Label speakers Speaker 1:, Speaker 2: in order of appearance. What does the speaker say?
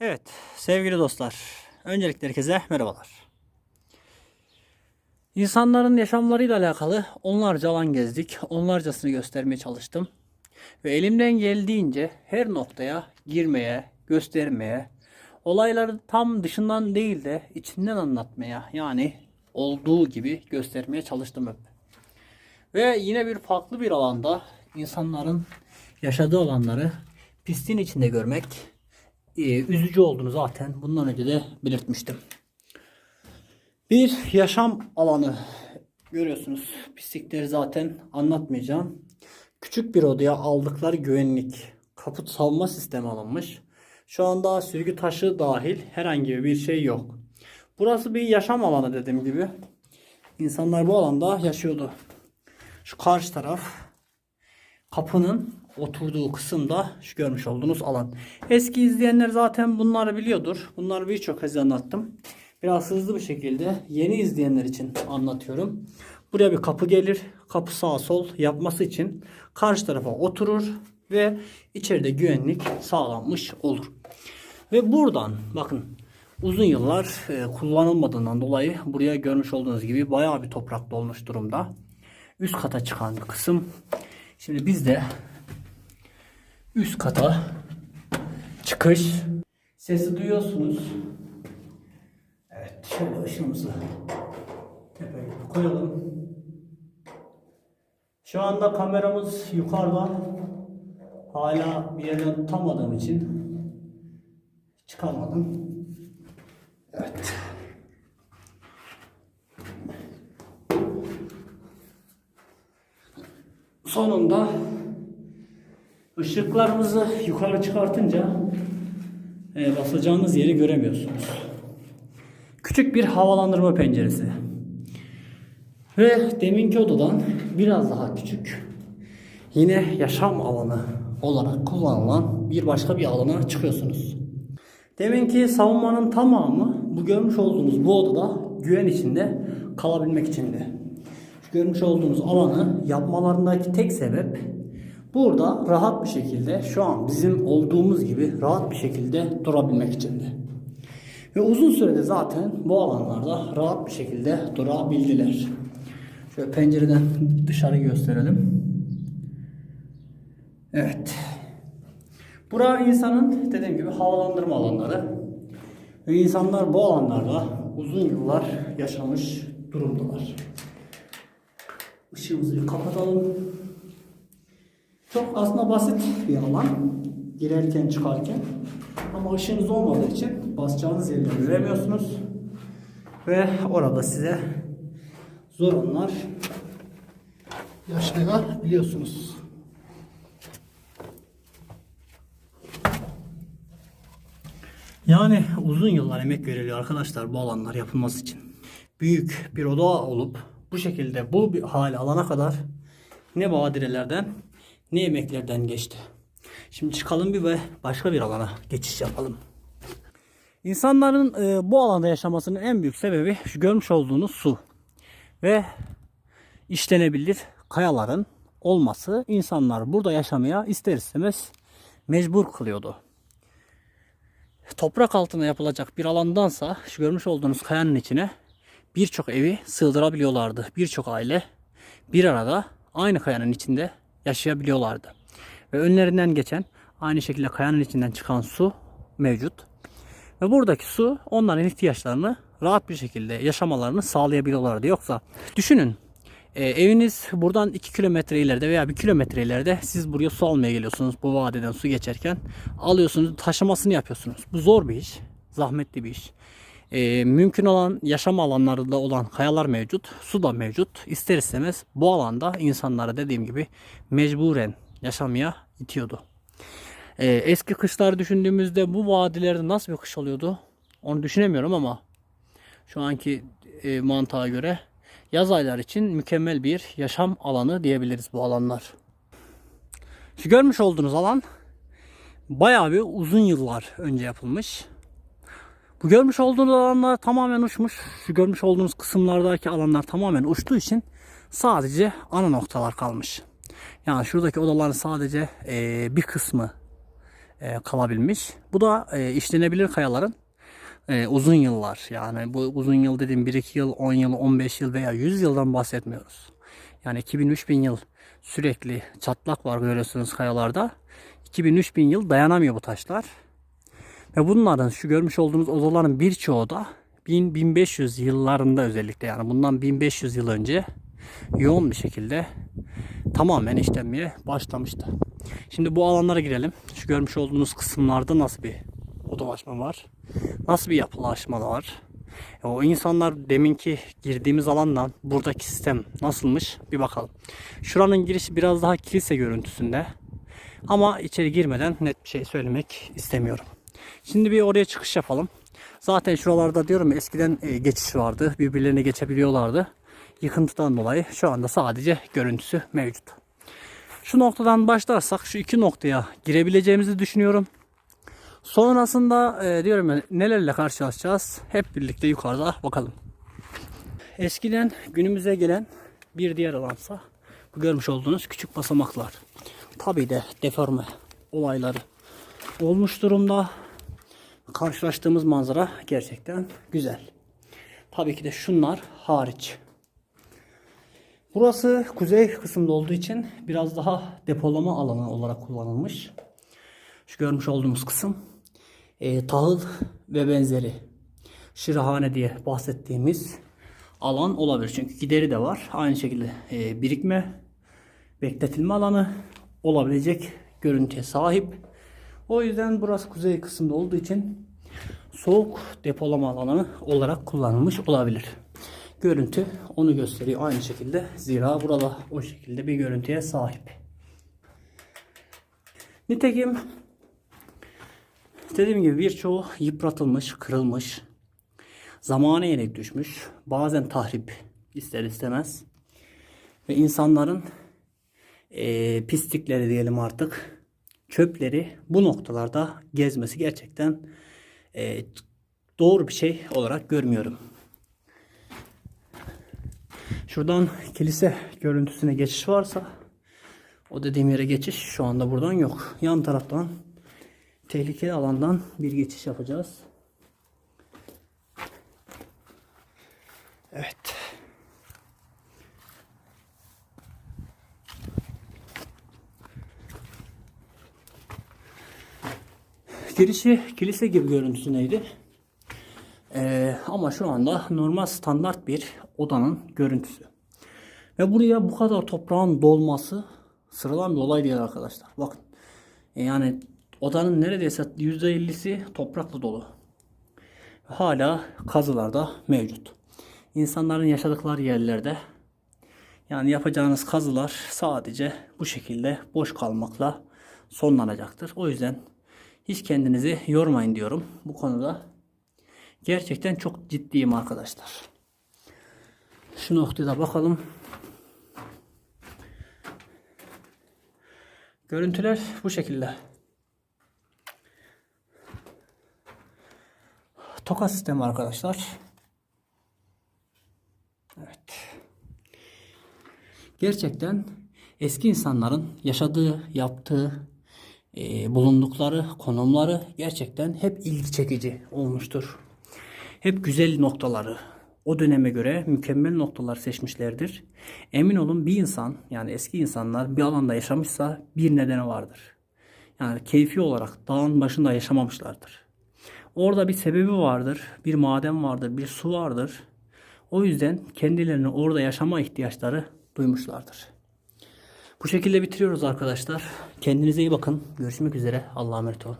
Speaker 1: Evet sevgili dostlar. Öncelikle herkese merhabalar. İnsanların yaşamlarıyla alakalı onlarca alan gezdik. Onlarcasını göstermeye çalıştım. Ve elimden geldiğince her noktaya girmeye, göstermeye, olayları tam dışından değil de içinden anlatmaya yani olduğu gibi göstermeye çalıştım hep. Ve yine bir farklı bir alanda insanların yaşadığı alanları pistin içinde görmek üzücü olduğunu zaten bundan önce de belirtmiştim. Bir yaşam alanı görüyorsunuz. Pislikleri zaten anlatmayacağım. Küçük bir odaya aldıkları güvenlik kaput savunma sistemi alınmış. Şu anda sürgü taşı dahil herhangi bir şey yok. Burası bir yaşam alanı dediğim gibi. İnsanlar bu alanda yaşıyordu. Şu karşı taraf kapının oturduğu kısımda şu görmüş olduğunuz alan. Eski izleyenler zaten bunları biliyordur. Bunları birçok kez anlattım. Biraz hızlı bir şekilde yeni izleyenler için anlatıyorum. Buraya bir kapı gelir. Kapı sağ sol yapması için karşı tarafa oturur ve içeride güvenlik sağlanmış olur. Ve buradan bakın uzun yıllar e, kullanılmadığından dolayı buraya görmüş olduğunuz gibi bayağı bir toprak dolmuş durumda. Üst kata çıkan bir kısım. Şimdi biz de üst kata çıkış sesi duyuyorsunuz. Evet şöyle ışığımızı tepeye koyalım. Şu anda kameramız yukarıda. Hala bir yerden tutamadığım için çıkarmadım. Evet. Sonunda ışıklarımızı yukarı çıkartınca e, basacağınız yeri göremiyorsunuz. Küçük bir havalandırma penceresi. Ve deminki odadan biraz daha küçük. Yine yaşam alanı olarak kullanılan bir başka bir alana çıkıyorsunuz. Deminki savunmanın tamamı bu görmüş olduğunuz bu odada güven içinde kalabilmek içindi. Görmüş olduğunuz alanı yapmalarındaki tek sebep burada rahat bir şekilde şu an bizim olduğumuz gibi rahat bir şekilde durabilmek içindi. Ve uzun sürede zaten bu alanlarda rahat bir şekilde durabildiler. Şöyle pencereden dışarı gösterelim. Evet. Bura insanın dediğim gibi havalandırma alanları. Ve insanlar bu alanlarda uzun yıllar yaşamış durumdalar. Işığımızı bir kapatalım. Çok aslında basit bir alan. Girerken çıkarken. Ama ışığınız olmadığı için basacağınız yerleri göremiyorsunuz. Ve orada size zor anlar yaşayabiliyorsunuz. Yani uzun yıllar emek veriliyor arkadaşlar bu alanlar yapılması için. Büyük bir oda olup bu şekilde bu bir hale alana kadar ne badirelerden ne emeklerden geçti. Şimdi çıkalım bir ve başka bir alana geçiş yapalım. İnsanların e, bu alanda yaşamasının en büyük sebebi şu görmüş olduğunuz su ve işlenebilir kayaların olması insanlar burada yaşamaya ister istemez mecbur kılıyordu. Toprak altına yapılacak bir alandansa şu görmüş olduğunuz kayanın içine birçok evi sığdırabiliyorlardı. Birçok aile bir arada aynı kayanın içinde yaşayabiliyorlardı. Ve önlerinden geçen aynı şekilde kayanın içinden çıkan su mevcut. Ve buradaki su onların ihtiyaçlarını rahat bir şekilde yaşamalarını sağlayabiliyorlardı. Yoksa düşünün e, eviniz buradan 2 kilometre ileride veya 1 kilometre ileride siz buraya su almaya geliyorsunuz. Bu vadeden su geçerken alıyorsunuz taşımasını yapıyorsunuz. Bu zor bir iş. Zahmetli bir iş. E, mümkün olan yaşam alanlarında olan kayalar mevcut. Su da mevcut. İster istemez bu alanda insanlara dediğim gibi mecburen yaşamaya itiyordu. E, eski kışları düşündüğümüzde bu vadilerde nasıl bir kış oluyordu? Onu düşünemiyorum ama şu anki e, mantığa göre yaz aylar için mükemmel bir yaşam alanı diyebiliriz bu alanlar. Şu görmüş olduğunuz alan bayağı bir uzun yıllar önce yapılmış. Bu görmüş olduğunuz alanlar tamamen uçmuş. Şu görmüş olduğunuz kısımlardaki alanlar tamamen uçtuğu için sadece ana noktalar kalmış. Yani şuradaki odaların sadece eee, bir kısmı e, kalabilmiş. Bu da e, işlenebilir kayaların e, uzun yıllar yani bu uzun yıl dediğim 1-2 yıl, 10 yıl, 15 yıl veya 100 yıldan bahsetmiyoruz. Yani 2000-3000 yıl sürekli çatlak var görüyorsunuz kayalarda. 2000-3000 yıl dayanamıyor bu taşlar. Ve bunların şu görmüş olduğunuz odaların birçoğu da 1000-1500 yıllarında özellikle yani bundan 1500 yıl önce yoğun bir şekilde tamamen işlenmeye başlamıştı. Şimdi bu alanlara girelim. Şu görmüş olduğunuz kısımlarda nasıl bir odalaşma var? Nasıl bir yapılaşma var? E, O insanlar deminki girdiğimiz alandan buradaki sistem nasılmış bir bakalım. Şuranın girişi biraz daha kilise görüntüsünde. Ama içeri girmeden net bir şey söylemek istemiyorum. Şimdi bir oraya çıkış yapalım. Zaten şuralarda diyorum eskiden e, geçiş vardı. Birbirlerine geçebiliyorlardı. Yıkıntıdan dolayı şu anda sadece görüntüsü mevcut. Şu noktadan başlarsak şu iki noktaya girebileceğimizi düşünüyorum. Sonrasında e, diyorum ya nelerle karşılaşacağız hep birlikte yukarıda bakalım. Eskiden günümüze gelen bir diğer alansa bu görmüş olduğunuz küçük basamaklar. Tabii de deforme olayları olmuş durumda. Karşılaştığımız manzara gerçekten güzel. Tabii ki de şunlar hariç. Burası kuzey kısımda olduğu için biraz daha depolama alanı olarak kullanılmış. Şu görmüş olduğumuz kısım e, tahıl ve benzeri şırahane diye bahsettiğimiz alan olabilir. Çünkü gideri de var. Aynı şekilde e, birikme, bekletilme alanı olabilecek görüntüye sahip. O yüzden burası kuzey kısımda olduğu için soğuk depolama alanı olarak kullanılmış olabilir. Görüntü onu gösteriyor aynı şekilde. Zira burada o şekilde bir görüntüye sahip. Nitekim dediğim gibi birçoğu yıpratılmış, kırılmış, zamana yenik düşmüş, bazen tahrip ister istemez ve insanların eee, pislikleri diyelim artık çöpleri bu noktalarda gezmesi gerçekten eee, doğru bir şey olarak görmüyorum. Şuradan kilise görüntüsüne geçiş varsa o dediğim yere geçiş şu anda buradan yok. Yan taraftan tehlikeli alandan bir geçiş yapacağız. Evet. Girişi kilise gibi görüntüsündeydi. Ee, ama şu anda normal standart bir odanın görüntüsü. Ve buraya bu kadar toprağın dolması sıradan bir olay değil arkadaşlar. Bakın. E, Yani odanın neredeyse %50'si toprakla dolu. Hala kazılarda mevcut. İnsanların yaşadıkları yerlerde yani yapacağınız kazılar sadece bu şekilde boş kalmakla sonlanacaktır. O yüzden hiç kendinizi yormayın diyorum bu konuda. Gerçekten çok ciddiyim arkadaşlar. Şu noktaya da bakalım. Görüntüler bu şekilde. Toka sistemi arkadaşlar. Evet. Gerçekten eski insanların yaşadığı, yaptığı, e, bulundukları konumları gerçekten hep ilgi çekici olmuştur. Hep güzel noktaları, o döneme göre mükemmel noktalar seçmişlerdir. Emin olun bir insan yani eski insanlar bir alanda yaşamışsa bir nedeni vardır. Yani keyfi olarak dağın başında yaşamamışlardır. Orada bir sebebi vardır, bir maden vardır, bir su vardır. O yüzden kendilerini orada yaşama ihtiyaçları duymuşlardır. Bu şekilde bitiriyoruz arkadaşlar. Kendinize iyi bakın. Görüşmek üzere. Allah'a emanet olun.